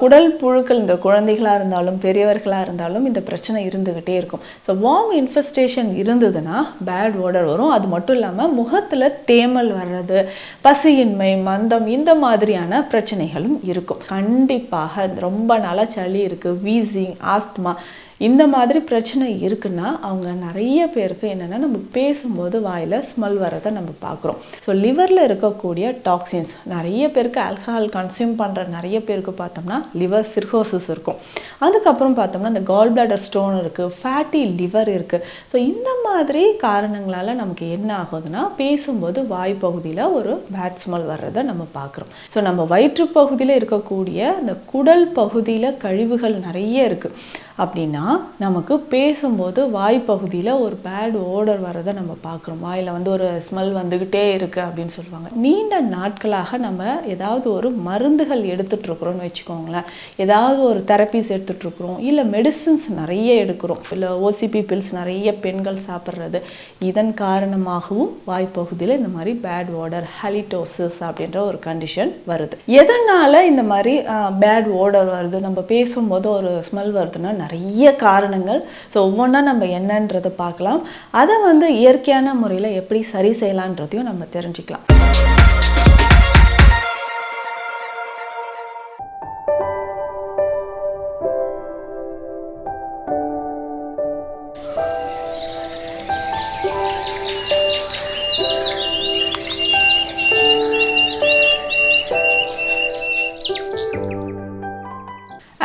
குடல் புழுக்கள் இந்த குழந்தைகளாக இருந்தாலும் பெரியவர்களாக இருந்தாலும் இந்த பிரச்சனை இருந்துக்கிட்டே இருக்கும். ஸோ வார்ம் இன்ஃபெஸ்டேஷன் இருந்ததுன்னா பேட் ஓடர் வரும். அது மட்டும் இல்லாமல் முகத்தில் தேமல் வர்றது பசியின்மை மந்தம் இந்த மாதிரியான பிரச்சனைகளும் இருக்கும். கண்டிப்பாக ரொம்ப நாளாக சளி இருக்குது வீசிங் ஆஸ்துமா இந்த மாதிரி பிரச்சனை இருக்குன்னா அவங்க நிறைய பேருக்கு என்னென்னா நம்ம பேசும்போது வாயில் ஸ்மெல் வரதை நம்ம பார்க்குறோம். ஸோ லிவரில் இருக்கக்கூடிய டாக்ஸின்ஸ் நிறைய பேருக்கு ஆல்கஹால் கன்சியூம் பண்ணுற நிறைய பேருக்கு பார்த்தோம்னா லிவர் சிர்கோசிஸ் இருக்கும். அதுக்கப்புறம் பார்த்தோம்னா இந்த கால் பிளாடர் ஸ்டோன் இருக்குது ஃபேட்டி லிவர் இருக்குது ஸோ இந்த மாதிரி காரணங்களால் நமக்கு என்ன ஆகுதுன்னா பேசும்போது வாய் பகுதியில் ஒரு பேட் ஸ்மெல் வர்றதை நம்ம பார்க்குறோம். ஸோ நம்ம வயிற்று பகுதியில் இருக்கக்கூடிய அந்த குடல் பகுதியில் கழிவுகள் நிறைய இருக்குது அப்படின்னா நமக்கு பேசும்போது வாய் பகுதியில் ஒரு பேட் ஓடர் வரதை நம்ம பார்க்குறோம். வாயில் வந்து ஒரு ஸ்மெல் வந்துக்கிட்டே இருக்குது அப்படின்னு சொல்லுவாங்க. நீண்ட நாட்களாக நம்ம ஏதாவது ஒரு மருந்துகள் எடுத்துட்ருக்குறோம்னு வச்சுக்கோங்களேன். ஏதாவது ஒரு தெரப்பிஸ் எடுத்துட்ருக்குறோம் இல்லை மெடிசின்ஸ் நிறைய எடுக்கிறோம். இல்லை ஓசிபி பில்ஸ் நிறைய பெண்கள் சாப்பிட்றது. இதன் காரணமாகவும் வாய்ப்பகுதியில் இந்த மாதிரி பேட் ஓடர் ஹலிட்டோசிஸ் அப்படின்ற ஒரு கண்டிஷன் வருது. எதனால் இந்த மாதிரி பேட் ஓடர் வருது? நம்ம பேசும்போது ஒரு ஸ்மெல் வருதுன்னா நிறைய காரணங்கள். ஸோ ஒவ்வொன்றா நம்ம என்னன்றதை பார்க்கலாம். அதை வந்து இயற்கையான முறையில் எப்படி சரி செய்யலான்றதையும் நம்ம தெரிஞ்சுக்கலாம்.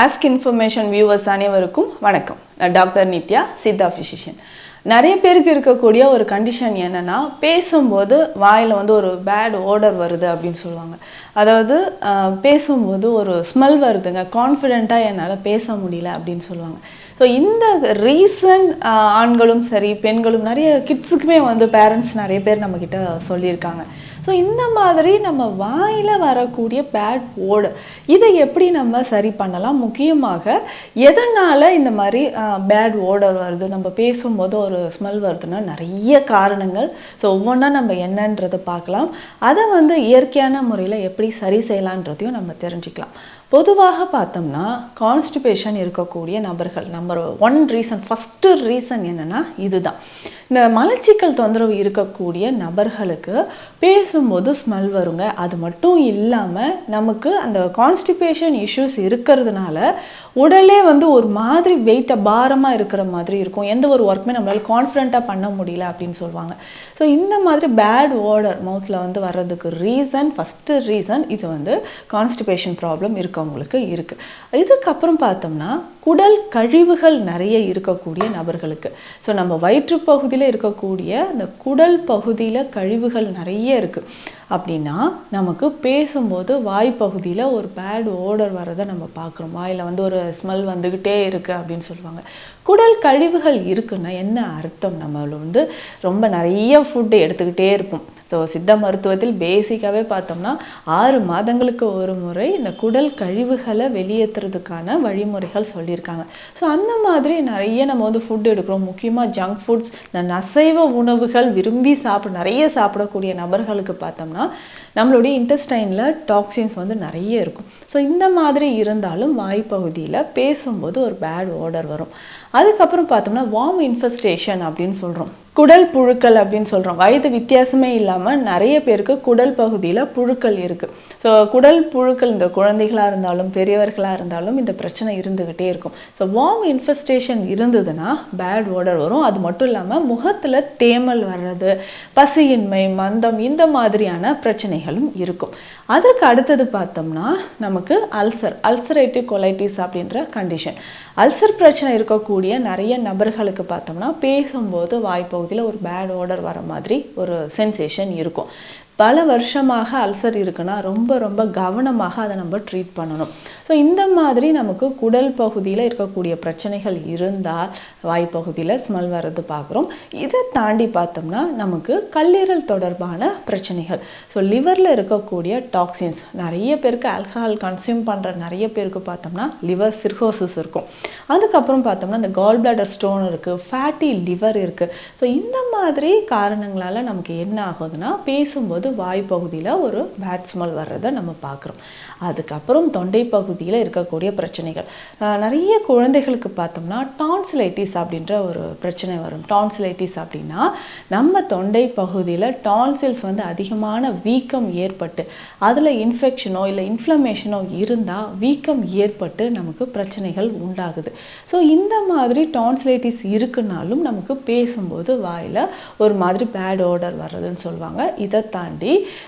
ஆஸ்க் இன்ஃபர்மேஷன் வியூவர்ஸ் அனைவருக்கும் வணக்கம். நான் டாக்டர் நித்யா சித்தா ஃபிசிஷியன் நிறைய பேருக்கு இருக்கக்கூடிய ஒரு கண்டிஷன் என்னென்னா பேசும்போது வாயில் வந்து ஒரு பேட் ஓடர் வருது அப்படின்னு சொல்லுவாங்க. அதாவது பேசும்போது ஒரு ஸ்மெல் வருதுங்க. கான்ஃபிடெண்ட்டாக என்னால் பேச முடியல அப்படின்னு சொல்லுவாங்க. ஸோ இந்த ரீசன் ஆண்களும் சரி பெண்களும் நிறைய கிட்ஸுக்குமே வந்து பேரண்ட்ஸ் நிறைய பேர் நம்மக்கிட்ட சொல்லியிருக்காங்க. ஸோ இந்த மாதிரி நம்ம வாயில் வரக்கூடிய பேட் ஓடு இதை எப்படி நம்ம சரி பண்ணலாம்? முக்கியமாக எதனால் இந்த மாதிரி பேட் ஓடர் வருது? நம்ம பேசும்போது ஒரு ஸ்மெல் வருதுன்னா நிறைய காரணங்கள். ஸோ ஒவ்வொன்றா நம்ம என்னன்றதை பார்க்கலாம். அதை வந்து இயற்கையான முறையில் எப்படி சரி செய்யலான்றதையும் நம்ம தெரிஞ்சுக்கலாம். பொதுவாக பார்த்தோம்னா கான்ஸ்டிபேஷன் இருக்கக்கூடிய நபர்கள் number one reason first reason என்னன்னா இதுதான். இந்த மலச்சிக்கல் தொந்தரவு இருக்கக்கூடிய நபர்களுக்கு பேசும்போது ஸ்மெல் வருங்க. அது மட்டும் இல்லாமல் நமக்கு அந்த கான்ஸ்டிபேஷன் இஷ்யூஸ் இருக்கிறதுனால உடலே வந்து ஒரு மாதிரி வெயிட்டை பாரமாக இருக்கிற மாதிரி இருக்கும். எந்த ஒரு ஒர்க்குமே நம்மளால் கான்ஃபிடண்ட்டாக பண்ண முடியல அப்படின்னு சொல்லுவாங்க. ஸோ இந்த மாதிரி பேட் ஓடர் மவுத்தில் வந்து வர்றதுக்கு ரீசன் ஃபஸ்ட்டு ரீசன் இது வந்து கான்ஸ்டிபேஷன் ப்ராப்ளம் இருக்கவங்களுக்கு இருக்குது இதுக்கப்புறம் பார்த்தோம்னா குடல் கழிவுகள் நிறைய இருக்கக்கூடிய நபர்களுக்கு. ஸோ நம்ம வயிற்றுப்பகுதியில் இருக்கக்கூடிய அந்த குடல் பகுதியில் கழிவுகள் நிறைய இருக்குது அப்படின்னா நமக்கு பேசும்போது வாய் பகுதியில் ஒரு பேட் ஓடர் வரதை நம்ம பார்க்குறோம். வாயில் வந்து ஒரு ஸ்மெல் வந்துக்கிட்டே இருக்குது அப்படின்னு சொல்லுவாங்க. குடல் கழிவுகள் இருக்குன்னா என்ன அர்த்தம்? நம்ம வந்து ரொம்ப நிறைய ஃபுட்டு எடுத்துக்கிட்டே இருப்போம். ஸோ சித்த மருத்துவத்தில் பேசிக்காகவே பார்த்தோம்னா ஆறு மாதங்களுக்கு ஒரு முறை இந்த குடல் கழிவுகளை வெளியேற்றுறதுக்கான வழிமுறைகள் சொல்லியிருக்காங்க. ஸோ அந்த மாதிரி நிறைய நம்ம வந்து ஃபுட் எடுக்கிறோம். முக்கியமாக ஜங்க் ஃபுட்ஸ் இந்த அசைவ உணவுகள் விரும்பி சாப்பிட நிறைய சாப்பிடக்கூடிய நபர்களுக்கு பார்த்தோம்னா நம்மளுடைய இன்டெஸ்டைனில் டாக்ஸின்ஸ் வந்து நிறைய இருக்கும். ஸோ இந்த மாதிரி இருந்தாலும் வாய்ப்பகுதியில் பேசும்போது ஒரு பேட் ஓடர் வரும். அதுக்கப்புறம் பார்த்தோம்னா வார்ம் இன்ஃபெஸ்டேஷன் அப்படின்னு சொல்கிறோம் குடல் புழுக்கள் அப்படின்னு சொல்கிறோம் வயது வித்தியாசமே இல்லாமல் நிறைய பேருக்கு குடல் பகுதியில் புழுக்கள் இருக்குது ஸோ குடல் புழுக்கள் இந்த குழந்தைகளாக இருந்தாலும் பெரியவர்களாக இருந்தாலும் இந்த பிரச்சனை இருந்துக்கிட்டே இருக்கும். ஸோ வார்ம் இன்ஃபெஸ்டேஷன் இருந்ததுன்னா பேட் ஓடர் வரும். அது மட்டும் இல்லாமல் முகத்தில் தேமல் வர்றது பசியின்மை மந்தம் இந்த மாதிரியான பிரச்சனைகளும் இருக்கும். அதற்கு அடுத்தது பார்த்தோம்னா நமக்கு அல்சர் அல்சரேட்டிவ் கொலைட்டிஸ் அப்படின்ற கண்டிஷன் அல்சர் பிரச்சனை இருக்கக்கூடிய நிறைய நபர்களுக்கு பார்த்தோம்னா பேசும்போது வாய்ப்பகுதியில் ஒரு பேட் ஓடர் வர மாதிரி ஒரு சென்சேஷன் இருக்கும். பல வருஷமாக அல்சர் இருக்குன்னா ரொம்ப ரொம்ப கவனமாக அதை நம்ம ட்ரீட் பண்ணணும். ஸோ இந்த மாதிரி நமக்கு குடல் பகுதியில் இருக்கக்கூடிய பிரச்சனைகள் இருந்தால் வாய்ப்பகுதியில் ஸ்மெல் வர்றது பார்க்குறோம். இதை தாண்டி பார்த்தோம்னா நமக்கு கல்லீரல் தொடர்பான பிரச்சனைகள். ஸோ லிவரில் இருக்கக்கூடிய டாக்ஸின்ஸ் நிறைய பேருக்கு ஆல்கஹால் கன்சியூம் பண்ணுற நிறைய பேருக்கு பார்த்தோம்னா லிவர் சிர்கோசிஸ் இருக்கும். அதுக்கப்புறம் பார்த்தோம்னா இந்த கால் பிளாடர் ஸ்டோன் இருக்குது ஃபேட்டி லிவர் இருக்குது ஸோ இந்த மாதிரி காரணங்களால் நமக்கு என்ன ஆகுதுன்னா பேசும்போது வாய் பகுதியில் ஒரு பேட் ஸ்மெல் வர்றதை நம்ம பார்க்குறோம். அதுக்கப்புறம் தொண்டை பகுதியில் இருக்கக்கூடிய பிரச்சனைகள். நிறைய குழந்தைகளுக்கு பார்த்தோம்னா டான்சிலைட்டிஸ் அப்படின்ற ஒரு பிரச்சனை வரும். டான்சிலைட்டிஸ் அப்படின்னா நம்ம தொண்டை பகுதியில் டான்சில்ஸ் வந்து அதிகமான வீக்கம் ஏற்பட்டு அதில் இன்ஃபெக்ஷனோ இல்லை இன்ஃப்ளமேஷனோ இருந்தால் வீக்கம் ஏற்பட்டு நமக்கு பிரச்சனைகள் உண்டாகுது. ஸோ இந்த மாதிரி டான்சிலைட்டிஸ் இருக்குனாலும் நமக்கு பேசும்போது வாயில் ஒரு மாதிரி பேட் ஓடர் வர்றதுன்னு சொல்லுவாங்க. இதை தாண்டி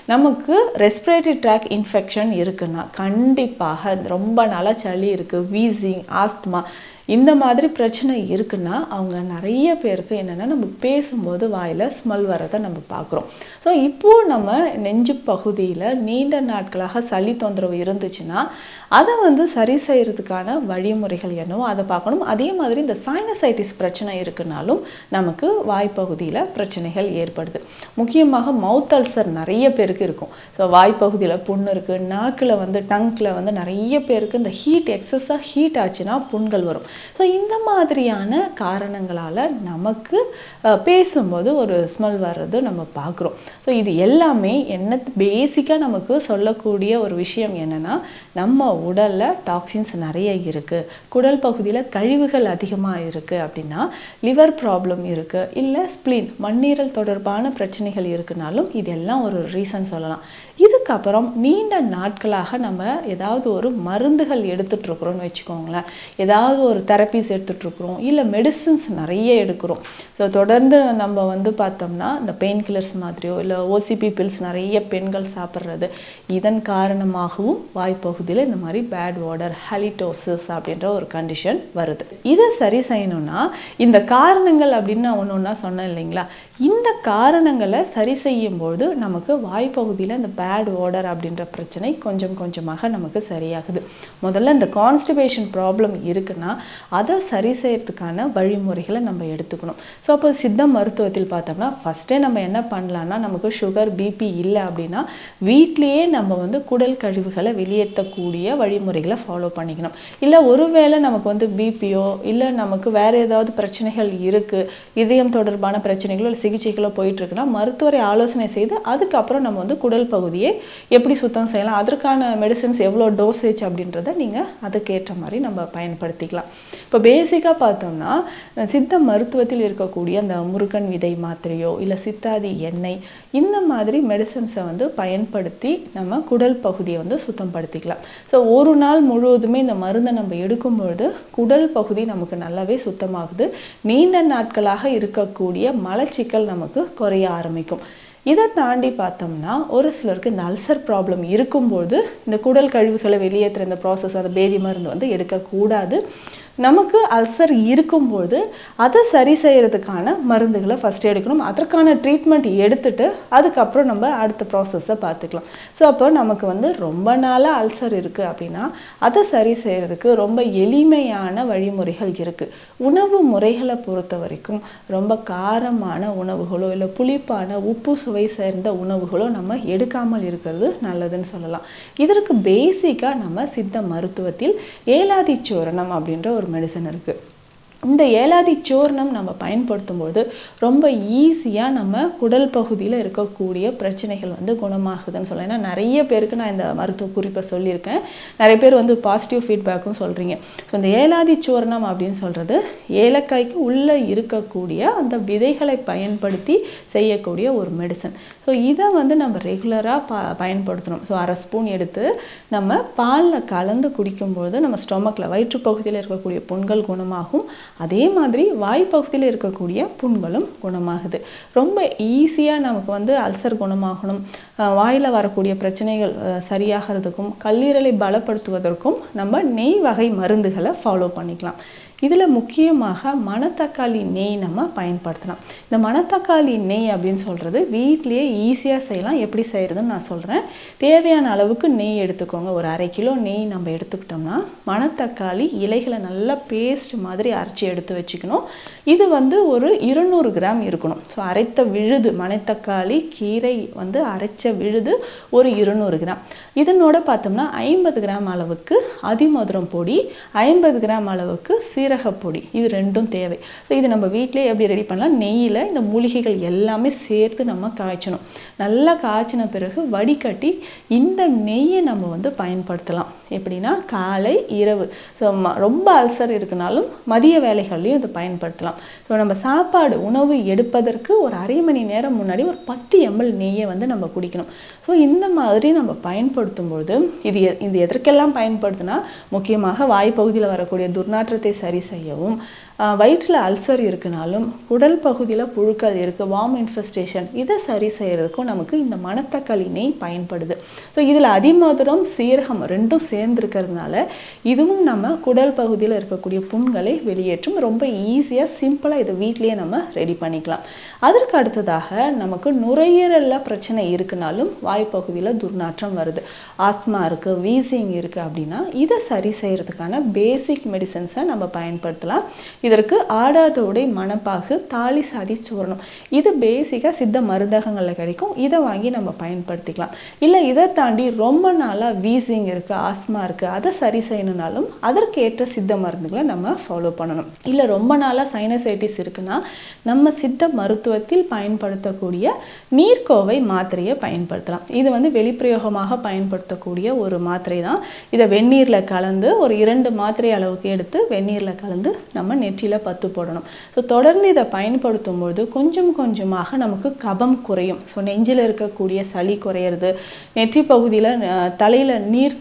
நமக்கு ரெஸ்பிரேட்டரி ட்ராக் இன்ஃபெக்ஷன் இருக்குன்னா கண்டிப்பாக ரொம்ப நாளாக சளி இருக்குது வீசிங் ஆஸ்துமா இந்த மாதிரி பிரச்சனை இருக்குன்னா அவங்க நிறைய பேருக்கு என்னென்னா நம்ம பேசும்போது வாயில் ஸ்மெல் வரதை நம்ம பார்க்குறோம். ஸோ இப்போது நம்ம நெஞ்சு பகுதியில் நீண்ட நாட்களாக சளி தொந்தரவு இருந்துச்சுன்னா அதை வந்து சரி செய்கிறதுக்கான வழிமுறைகள் என்னவோ அதை பார்க்கணும். அதே மாதிரி இந்த சைனசைட்டிஸ் பிரச்சனை இருக்குனாலும் நமக்கு வாய்ப்பகுதியில் பிரச்சனைகள் ஏற்படுது. முக்கியமாக மவுத் அல்சர் நிறைய பேருக்கு இருக்கும். ஸோ வாய்ப்பகுதியில் புண்ணு இருக்குது நாக்கில் வந்து டங்கில் வந்து நிறைய பேருக்கு இந்த ஹீட் எக்ஸஸாக ஹீட் ஆச்சுன்னா புண்கள் வரும். ஸோ இந்த மாதிரியான காரணங்களால் நமக்கு பேசும்போது ஒரு ஸ்மெல் வர்றது நம்ம பார்க்குறோம் ஸோ இது எல்லாமே என்ன பேசிக்காக நமக்கு சொல்லக்கூடிய ஒரு விஷயம் என்னென்னா நம்ம உடலில் டாக்ஸின்ஸ் நிறைய இருக்குது குடல் பகுதியில் கழிவுகள் அதிகமாக இருக்குது அப்படின்னா லிவர் ப்ராப்ளம் இருக்குது இல்லை ஸ்ப்ளின் மண்ணீரல் தொடர்பான பிரச்சனைகள் இருக்குனாலும் இதெல்லாம் ஒரு ரீசன் சொல்லலாம். இதுக்கப்புறம் நீண்ட நாட்களாக நம்ம ஏதாவது ஒரு மருந்துகள் எடுத்துட்டு இருக்கிறோம்னு வச்சுக்கோங்களேன். ஏதாவது ஒரு தெரப்பிஸ் எடுத்துகிட்ருக்குறோம் இல்லை மெடிசின்ஸ் நிறைய எடுக்கிறோம். ஸோ தொடர்ந்து நம்ம வந்து பார்த்தோம்னா இந்த பெயின் கில்லர்ஸ் மாதிரியோ இல்லை ஓசிபி பில்ஸ் நிறைய பெண்கள் சாப்பிட்றது. இதன் காரணமாகவும் வாய்ப்பகுதியில் இந்த மாதிரி பேட் வாடர் ஹலிட்டோசிஸ் அப்படின்ற ஒரு கண்டிஷன் வருது. இதை சரி செய்யணும்னா இந்த காரணங்கள் அப்படின்னு நான் ஒன்று ஒன்றா சொன்னேன் இல்லைங்களா? இந்த காரணங்களை சரி செய்யும்போது நமக்கு வாய்ப்பகுதியில் இந்த பேட் ஓடர் அப்படின்ற பிரச்சனை கொஞ்சம் கொஞ்சமாக நமக்கு சரியாகுது. முதல்ல இந்த கான்ஸ்டிபேஷன் ப்ராப்ளம் இருக்குன்னா அதை சரி செய்யறதுக்கான வழிமுறைகளை நம்ம எடுத்துக்கணும். ஸோ அப்போ சித்த மருத்துவத்தில் பார்த்தோம்னா ஃபஸ்ட்டே நம்ம என்ன பண்ணலான்னா நமக்கு சுகர் பிபி இல்லை அப்படின்னா வீட்லேயே நம்ம வந்து குடல் கழிவுகளை வெளியேற்றக்கூடிய வழிமுறைகளை ஃபாலோ பண்ணிக்கணும். இல்லை ஒருவேளை நமக்கு வந்து பிபியோ இல்லை நமக்கு வேறு ஏதாவது பிரச்சனைகள் இருக்குது இதயம் தொடர்பான பிரச்சனைகளோ சிகிச்சைகளோ போயிட்டுருக்குன்னா மருத்துவரை ஆலோசனை செய்து அதுக்கப்புறம் நம்ம வந்து குடல் பகுதியை எப்படி சுத்தம் செய்யலாம் அதற்கான மெடிசன்ஸ் எவ்வளோ டோசேஜ் அப்படின்றத நீங்கள் அதுக்கேற்ற மாதிரி நம்ம பயன்படுத்திக்கலாம். இப்போ பேசிக்காக பார்த்தோம்னா சித்த மருத்துவத்தில் இருக்கக்கூடிய அந்த முருகன் விதை மாத்திரையோ இல்லை சித்தாதி எண்ணெய் இந்த மாதிரி மெடிசன்ஸை வந்து பயன்படுத்தி நம்ம குடல் பகுதியை வந்து சுத்தப்படுத்திக்கலாம் ஸோ ஒரு நாள் முழுவதுமே இந்த மருந்தை நம்ம எடுக்கும்பொழுது குடல் பகுதி நமக்கு நல்லாவே சுத்தமாகுது. நீண்ட நாட்களாக இருக்கக்கூடிய மலச்சிக்கல் நமக்கு குறைய ஆரம்பிக்கும். இதை தாண்டி பார்த்தோம்னா ஒரு சிலருக்கு இந்த அல்சர் ப்ராப்ளம் இருக்கும்போது இந்த குடல் கழிவுகளை வெளியேற்றுற இந்த ப்ராசஸ் அந்த பேதி மருந்து வந்து எடுக்கக்கூடாது. நமக்கு அல்சர் இருக்கும்போது அதை சரி செய்யறதுக்கான மருந்துகளை ஃபஸ்ட்டு எடுக்கணும். அதற்கான ட்ரீட்மெண்ட் எடுத்துட்டு அதுக்கப்புறம் நம்ம அடுத்த ப்ராசஸை பார்த்துக்கலாம். ஸோ அப்போ நமக்கு வந்து ரொம்ப நாளாக அல்சர் இருக்குது அப்படின்னா அதை சரி செய்கிறதுக்கு ரொம்ப எளிமையான வழிமுறைகள் இருக்குது உணவு முறைகளை பொறுத்த வரைக்கும் ரொம்ப காரமான உணவுகளோ இல்லை புளிப்பான உப்பு சுவை சேர்ந்த உணவுகளோ நம்ம எடுக்காமல் இருக்கிறது நல்லதுன்னு சொல்லலாம். இதற்கு பேசிக்காக நம்ம சித்த மருத்துவத்தில் ஏலாதிச்சோரணம் அப்படின்ற ஒரு மெடிசன் இருக்குது இந்த ஏலாதி சூர்ணம் நம்ம பயன்படுத்தும் போது ரொம்ப ஈஸியாக நம்ம குடல் பகுதியில் இருக்கக்கூடிய பிரச்சனைகள் வந்து குணமாகுதுன்னு சொல்லலாம். ஏன்னா நிறைய பேருக்கு நான் இந்த மருத்துவ குறிப்பை சொல்லியிருக்கேன். நிறைய பேர் வந்து பாசிட்டிவ் ஃபீட்பேக்கும் சொல்கிறீங்க ஸோ இந்த ஏலாதி சூர்ணம் அப்படின்னு சொல்கிறது ஏலக்காய்க்கு உள்ளே இருக்கக்கூடிய அந்த விதைகளை பயன்படுத்தி செய்யக்கூடிய ஒரு மெடிசன் ஸோ இதை வந்து நம்ம ரெகுலராக ப பயன்படுத்தணும். ஸோ அரை ஸ்பூன் எடுத்து நம்ம பாலில் கலந்து குடிக்கும்போது நம்ம ஸ்டொமக்கில் வயிற்றுப்பகுதியில் இருக்கக்கூடிய புண்கள் குணமாகும். அதே மாதிரி வாய்ப்பகுதியில் இருக்கக்கூடிய புண்களும் குணமாகுது. ரொம்ப ஈஸியாக நமக்கு வந்து அல்சர் குணமாகணும். வாயில் வரக்கூடிய பிரச்சனைகள் சரியாகிறதுக்கும் கல்லீரலை பலப்படுத்துவதற்கும் நம்ம நெய் வகை மருந்துகளை ஃபாலோ பண்ணிக்கலாம். இதில் முக்கியமாக மணத்தக்காளி நெய் நம்ம பயன்படுத்தலாம். இந்த மணத்தக்காளி நெய் அப்படின்னு சொல்கிறது வீட்டிலேயே ஈஸியாக செய்யலாம். எப்படி செய்கிறதுன்னு நான் சொல்கிறேன் தேவையான அளவுக்கு நெய் எடுத்துக்கோங்க. ஒரு அரை கிலோ நெய் நம்ம எடுத்துக்கிட்டோம்னா மணத்தக்காளி இலைகளை நல்லா பேஸ்ட் மாதிரி அரைச்சி எடுத்து வச்சுக்கணும். இது வந்து ஒரு இருநூறு கிராம் இருக்கணும். ஸோ அரைத்த விழுது மணத்தக்காளி கீரை வந்து அரைச்ச விழுது ஒரு இருநூறு கிராம். இதனோட பார்த்தோம்னா ஐம்பது கிராம் அளவுக்கு அதிமதுரம் பொடி ஐம்பது கிராம் அளவுக்கு சீரகப்பொடி இது ரெண்டும் தேவை. ஸோ இது நம்ம வீட்டிலே எப்படி ரெடி பண்ணலாம்? நெய்யில் இந்த மூலிகைகள் எல்லாமே சேர்த்து நம்ம காய்ச்சணும். நல்லா காய்ச்சின பிறகு வடிகட்டி இந்த நெய்யை நம்ம வந்து பயன்படுத்தலாம். எப்படின்னா காலை இரவு. ஸோ ரொம்ப அல்சர் இருக்குனாலும் மதிய வேலைகள்லையும் இதை பயன்படுத்தலாம். ஸோ நம்ம சாப்பாடு உணவு எடுப்பதற்கு ஒரு அரை மணி நேரம் முன்னாடி ஒரு பத்து எம்எல் நெய்யை வந்து நம்ம குடிக்கணும். ஸோ இந்த மாதிரி நம்ம பயன்படுத்தும் பொழுது இது எ- இது எதற்கெல்லாம் பயன்படுத்துனா முக்கியமாக வாய்ப்பகுதியில் வரக்கூடிய துர்நாற்றத்தை சரி செய்யவும் வயிற்றில் அல்சர் இருக்குனாலும் குடல் பகுதியில் புழுக்கள் இருக்குது வார்ம் இன்ஃபெஸ்டேஷன் இதை சரி செய்கிறதுக்கும் நமக்கு இந்த மணத்தக்காளி நெய் பயன்படுது. ஸோ இதில் அதிமதுரம் சீரகம் ரெண்டும் சேர்ந்துருக்கிறதுனால இதுவும் நம்ம குடல் பகுதியில் இருக்கக்கூடிய புண்களை வெளியேற்றும் ரொம்ப ஈஸியாக சிம்பிளாக இதை வீட்லேயே நம்ம ரெடி பண்ணிக்கலாம். அதற்கு அடுத்ததாக நமக்கு நுரையீரலில் பிரச்சனை இருக்குனாலும் வாய்ப்பகுதியில் துர்நாற்றம் வருது. ஆஸ்மா இருக்குது வீசிங் இருக்குது அப்படின்னா இதை சரி செய்கிறதுக்கான பேசிக் மெடிசன்ஸை நம்ம பயன்படுத்தலாம். இதற்கு ஆடாதோடை மணப்பாகு தாலி சாதி சூரணம். இது பேசிக்காக சித்த மருந்தகங்களில் கிடைக்கும். இதை வாங்கி நம்ம பயன்படுத்திக்கலாம். இல்லை இதை தாண்டி ரொம்ப நாளாக வீசிங் இருக்குது ஆஸ்மா இருக்குது அதை சரி செய்யணுனாலும் அதற்கேற்ற சித்த மருந்துகளை நம்ம ஃபாலோ பண்ணணும். இல்லை ரொம்ப நாளாக சைனசைட்டிஸ் இருக்குன்னா நம்ம சித்த மருத்துவத்தில் பயன்படுத்தக்கூடிய நீர்க்கோவை மாத்திரையை பயன்படுத்தலாம். இது வந்து வெளிப்பிரயோகமாக பயன்படுத்தக்கூடிய ஒரு மாத்திரை தான் இதை வெந்நீரில் கலந்து ஒரு இரண்டு மாத்திரை அளவுக்கு எடுத்து வெந்நீரில் கலந்து நம்ம நெற்றியில் பத்து போடணும். ஸோ தொடர்ந்து இதை பயன்படுத்தும் பொழுது கொஞ்சம் கொஞ்சமாக நமக்கு கபம் குறையும். ஸோ நெஞ்சில் இருக்கக்கூடிய சளி குறையிறது நெற்றி பகுதியில் தலையில் நீர்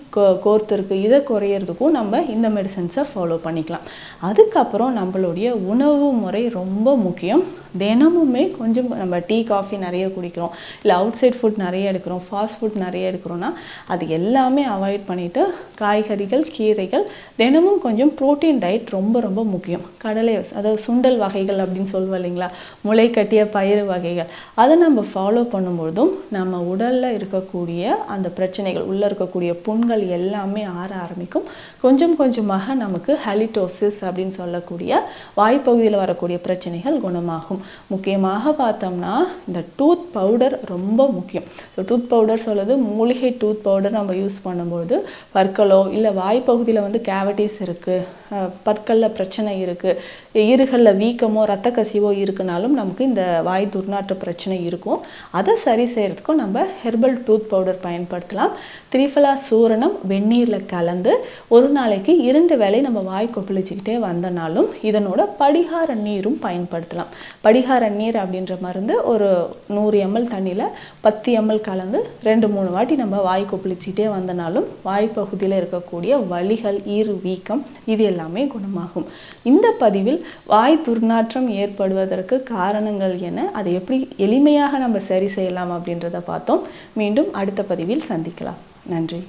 கோர்த்துருக்கு இதை குறையிறதுக்கும் நம்ம இந்த மெடிசன்ஸை ஃபாலோ பண்ணிக்கலாம். அதுக்கப்புறம் நம்மளுடைய உணவு முறை ரொம்ப முக்கியம். தினமுமே கொஞ்சம் நம்ம டீ காஃபி நிறைய குடிக்கிறோம். இல்லை அவுட் சைட் ஃபுட் நிறைய எடுக்கிறோம் ஃபாஸ்ட் ஃபுட் நிறைய எடுக்கிறோன்னா அது எல்லாமே அவாய்ட் பண்ணிவிட்டு காய்கறிகள் கீரைகள் தினமும் கொஞ்சம் ப்ரோட்டீன் டயட் ரொம்ப ரொம்ப முக்கியம். கடலை அதாவது சுண்டல் வகைகள் அப்படின்னு சொல்லுவோம் இல்லைங்களா? முளை கட்டிய பயிறு வகைகள். அதை நம்ம ஃபாலோ பண்ணும்பொழுதும் நம்ம உடலில் இருக்கக்கூடிய அந்த பிரச்சனைகள் உள்ளே இருக்கக்கூடிய புண்கள் எல்லாமே ஆற ஆரம்பிக்கும். கொஞ்சம் கொஞ்சமாக நமக்கு ஹலிட்டோசிஸ் அப்படின்னு சொல்லக்கூடிய வாய்ப்பகுதியில் வரக்கூடிய பிரச்சனைகள் குணமாகும். முக்கியமாக பார்த்தோம்னா இந்த டூத் பவுடர் ரொம்ப முக்கியம். ஸோ டூத் பவுடர் சொல்லுது மூலிகை டூத் பவுடர் நம்ம யூஸ் பண்ணும்போது பற்களோ இல்லை வாய்ப்பகுதியில் வந்து கேவிட்டிஸ் இருக்குது பற்களில் பிரச்சனை இருக்குது ஈறுகளில் வீக்கமோ ரத்த கசிவோ இருக்குனாலும் நமக்கு இந்த வாய் துர்நாற்ற பிரச்சனை இருக்கும். அதை சரி செய்கிறதுக்கும் நம்ம ஹெர்பல் டூத் பவுடர் பயன்படுத்தலாம். திரிஃபலா சூரணம் வெந்நீரில் கலந்து ஒரு நாளைக்கு இரண்டு வேலை நம்ம வாய் கொப்பளிச்சுக்கிட்டே வந்தனாலும் இதனோட படிகார நீரும் பயன்படுத்தலாம். படிகார நீர் அப்படின்ற மருந்து ஒரு நூறு எம்எல் தண்ணியில் பத்து எம்எல் கலந்து ரெண்டு மூணு வாட்டி நம்ம வாய் கொப்பளிச்சுக்கிட்டே வந்தனாலும் வாய்ப்பகுதியில் இருக்கக்கூடிய வலிகள் ஈறு வீக்கம் இது எல்லாமே குணமாகும். இந்த பதிவில் வாய் துர்நாற்றம் ஏற்படுவதற்கு காரணங்கள் என்ன அதை எப்படி எளிமையாக நம்ம சரி செய்யலாம் அப்படின்றத பார்த்தோம். மீண்டும் அடுத்த பதிவில் சந்திக்கலாம். நன்றி